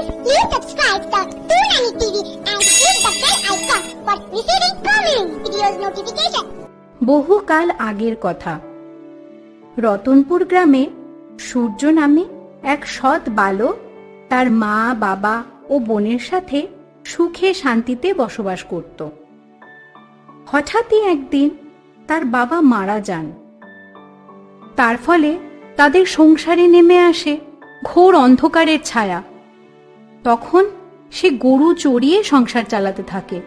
Please subscribe Toonami TV and the bell icon for receiving coming videos notification. বহুকাল আগের কথা। রতনপুর গ্রামে সূর্য নামে এক সৎ বালক তার মা, বাবা ও বোনের সাথে সুখে শান্তিতে বসবাস করত। হঠাৎই একদিন তার বাবা মারা যান। তার ফলে তাদের সংসারে নেমে আসে ঘোর অন্ধকারের ছায়া। তখন সে গরু চড়িয়ে সংসার চালাতে থাকে।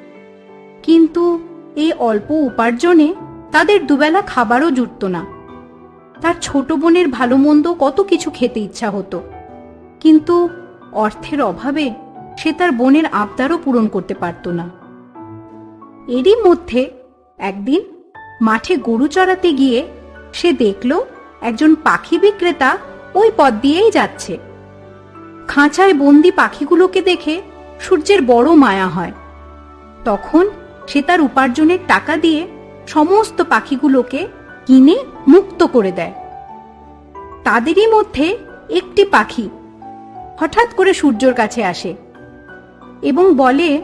কিন্তু এই অল্প উপার্জনে তাদের দুবেলা খাবারও জুটত না। তার ছোট বোনের ভালো মন্দ কত কিছু খেতে ইচ্ছা হতো। কিন্তু অর্থের অভাবে সে তার বোনের আবদারও পূরণ করতে পারত না। এরই মধ্যে একদিন মাঠে গরু চড়াতে গিয়ে সে দেখল একজন পাখি বিক্রেতা ওই পথ দিয়েই যাচ্ছে। খাঁচায় বন্দি পাখিগুলোকে দেখে সূর্যের বড় মায়া হয়। তখন সে তার উপার্জনের টাকা দিয়ে সমস্ত পাখিগুলোকে কিনে মুক্ত করে দেয়। তাদেরই মধ্যে একটি পাখি হঠাৎ করে সূর্যর কাছে আসে এবং বলে,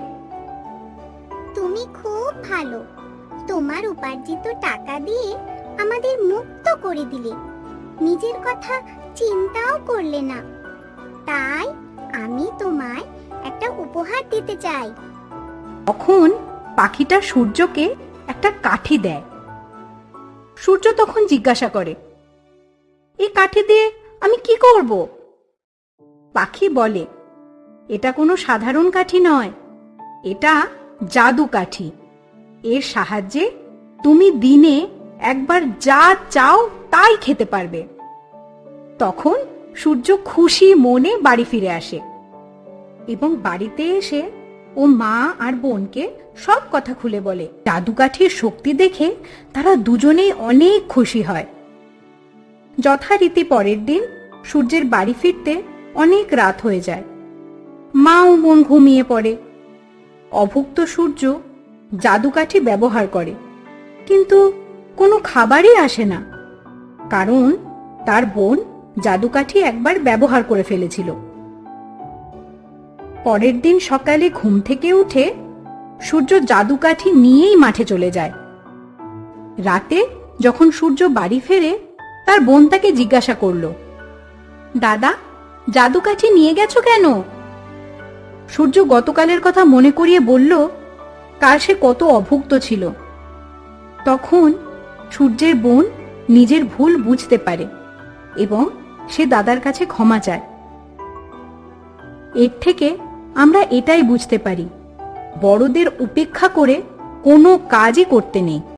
তুমি খুব ভালো। তোমার উপার্জিত টাকা দিয়ে আমাদের মুক্ত করে দিলে। নিজের কথা চিন্তাও করলে না। তাই আমি তোমায় একটা উপহার দিতে চাই। তখন পাখিটা সূর্যকে একটা কাঠি দেয়। সূর্য তখন জিজ্ঞাসা করে এই কাঠি দিয়ে আমি কি করব? পাখি বলে, এটা কোনো সাধারণ কাঠি নয়, এটা জাদু কাঠি। এর সাহায্যে তুমি দিনে একবার যা চাও তাই খেতে পারবে। তখন সূর্য খুশি মনে বাড়ি ফিরে আসে এবং বাড়িতে এসে ও মা আর বোনকে সব কথা খুলে বলে। জাদুকাঠির শক্তি দেখে তারা দুজনেই অনেক খুশি হয়। যথারীতি পরের দিন সূর্যের বাড়ি ফিরতে অনেক রাত হয়ে যায়। মা ও বোন ঘুমিয়ে পড়ে। অভুক্ত সূর্য জাদুকাঠি ব্যবহার করে, কিন্তু কোনো খাবারই আসে না। কারণ তার বোন জাদুকাঠি একবার ব্যবহার করে ফেলেছিল। পরের দিন সকালে ঘুম থেকে উঠে সূর্য জাদুকাঠি নিয়েই মাঠে চলে যায়। রাতে যখন সূর্য বাড়ি ফেরে, তার বোন তাকে জিজ্ঞাসা করল, দাদা, জাদুকাঠি নিয়ে গেছো কেন? সূর্য গতকালের কথা মনে করিয়ে বলল, কাল সে কত অভুক্ত ছিল। তখন সূর্যের বোন নিজের ভুল বুঝতে পারে এবং সে দাদার কাছে ক্ষমা চায়। এর থেকে আমরা এটাই বুঝতে পারি, বড়দের উপেক্ষা করে কোনো কাজই করতে নেই।